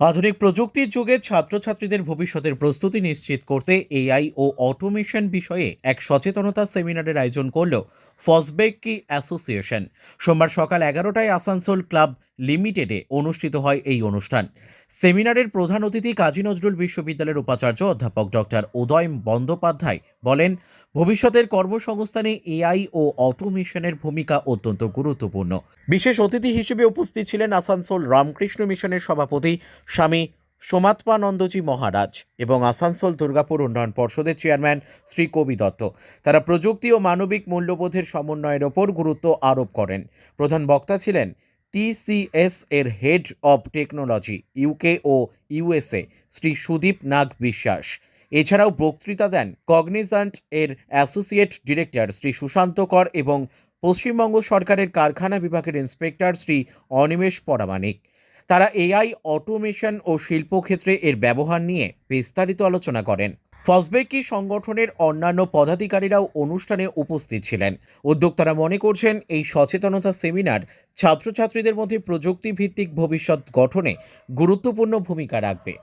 আধুনিক প্রযুক্তির যুগে ছাত্রছাত্রীদের ভবিষ্যতের প্রস্তুতি নিশ্চিত করতে এআই ও অটোমেশন বিষয়ে এক সচেতনতা সেমিনারের আয়োজন করল ফসবেকি অ্যাসোসিয়েশন। সোমবার সকাল এগারোটায় আসানসোল ক্লাব লিমিটেডে অনুষ্ঠিত হয় এই অনুষ্ঠান। সেমিনারের প্রধান অতিথি কাজী নজরুল বিশ্ববিদ্যালয়ের উপাচার্য অধ্যাপক ডক্টর উদয় বন্দ্যোপাধ্যায় বলেন, ভবিষ্যতের কর্মসংস্থানে এআই ও অটোমেশনের ভূমিকা অত্যন্ত গুরুত্বপূর্ণ। বিশেষ অতিথি হিসেবে উপস্থিত ছিলেন আসানসোল রামকৃষ্ণ মিশনের সভাপতি স্বামী সোমাত্মানন্দজি মহারাজ এবং আসানসোল দুর্গাপুর উন্নয়ন পর্ষদের চেয়ারম্যান শ্রী কবি দত্ত। তারা প্রযুক্তি ও মানবিক মূল্যবোধের সমন্বয়ের ওপর গুরুত্ব আরোপ করেন। প্রধান বক্তা ছিলেন টিসিএস এর হেড অব টেকনোলজি, ইউকে ও ইউএসএ, শ্রী সুদীপ নাগ বিশ্বাস। এছাড়াও বক্তৃতা দেন কগনিজান্ট এর অ্যাসোসিয়েট ডিরেক্টর শ্রী সুশান্ত কর এবং পশ্চিমবঙ্গ সরকারের কারখানা বিভাগের ইন্সপেক্টর শ্রী অনিমেষ পরামানিক। তারা এআই অটোমেশন ও শিল্পক্ষেত্রে এর ব্যবহার নিয়ে বিস্তারিত আলোচনা করেন। ফসবেকি সংগঠনের অন্যান্য পদাধিকারীরাও অনুষ্ঠানে উপস্থিত ছিলেন। উদ্যোক্তারা মনে করছেন, এই সচেতনতা সেমিনার ছাত্রছাত্রীদের মধ্যে প্রযুক্তিভিত্তিক ভবিষ্যৎ গঠনে গুরুত্বপূর্ণ ভূমিকা রাখবে।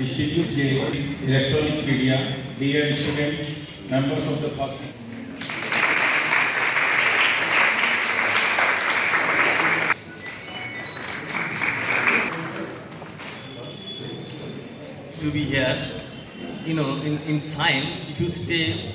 Distinguished guests, electronic media, dear students, members of the public. to be here. You know, in, in science, if you stay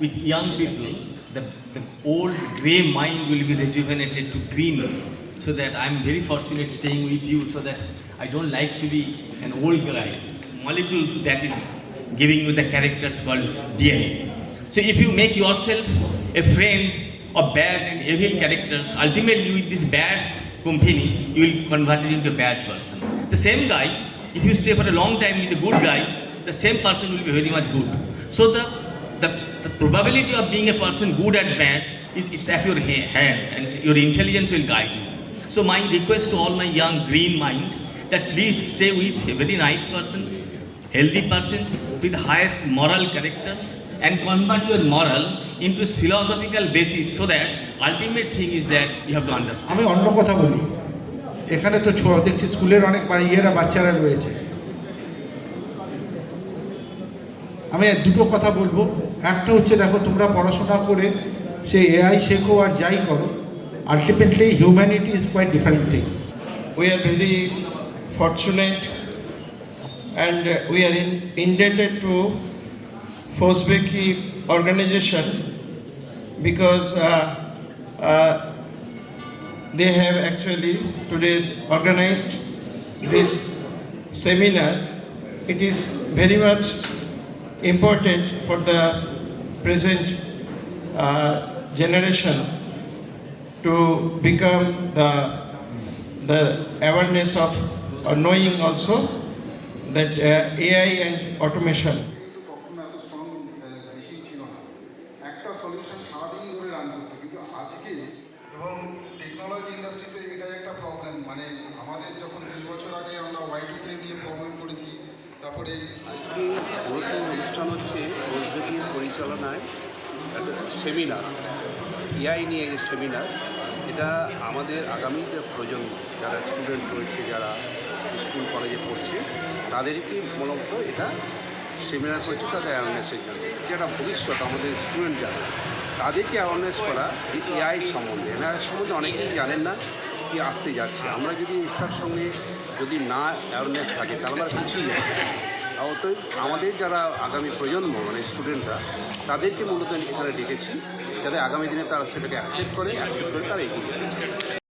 with young people, the, the old grey mind will be rejuvenated to green. So that I'm very fortunate staying with you so that I don't like to be an old guy. Molecules that is giving you the characters called DNA. So if you make yourself a friend of bad and evil characters, ultimately with this bad company, you will convert it into a bad person. The same guy, if you stay for a long time with a good guy, the same person will be very much good. So the, the, the probability of being a person good and bad, it, it's at your hand and your intelligence will guide you. So my request to all my young green mind, that please stay with a very nice person, healthy persons with highest moral characters and convert your moral into philosophical basis so that ultimate thing is that you have to understand. আমি অন্য কথা বলি এখানে তো ছ- দেখছি স্কুলের অনেক ইয়েরা বাচ্চারা রয়েছে আমি দুটো কথা বলব একটা হচ্ছে দেখো তোমরা পড়াশোনা করে সে এআই শেখো আর যাই করো ultimately humanity is quite different thing we are very fortunate and uh, we are in, indebted to Fosbeki organization because uh, uh, they have actually today organized this seminar. It is very much important for the present uh, generation to become the the awareness of or knowing also that uh, AI and automation. কিন্তু কখনো এত strong ছিল না একটা solution সারাদিন ধরে run করতো কিন্তু আজকে এবং টেকনোলজি ইন্ডাস্ট্রিতে এটাই একটা প্রবলেম মানে আমাদের যখন বছর আগে আমরা ওয়াইটুকে নিয়ে প্রবলেম করেছি তারপরে আজকে অনুষ্ঠান হচ্ছে পরিচালনায় সেমিনার এআই নিয়ে যে সেমিনার এটা আমাদের আগামী যে প্রজন্ম যারা স্টুডেন্ট রয়েছে যারা কলেজে পড়ছে, তাদেরকে মূলত এটা সেমিনার করছে তাদের অ্যাওয়ারনেসের জন্য। যেটা ভবিষ্যৎ আমাদের স্টুডেন্ট যারা, তাদেরকে অ্যাওয়ারনেস করা এআই সম্বন্ধে। এনার সম্বন্ধে অনেকেই জানেন না, কি আসতে যাচ্ছে। আমরা যদি এটার সঙ্গে যদি না অ্যাওয়ারনেস থাকে, তাহলে আমরা যাব অতএব আমাদের যারা আগামী প্রজন্ম মানে স্টুডেন্টরা তাদেরকে মূলত এখানে ডেকেছি, যাতে আগামী দিনে তারা সেটাকে অ্যাকসেপ্ট করে অ্যাকসেপ্ট করে তারা এগিয়ে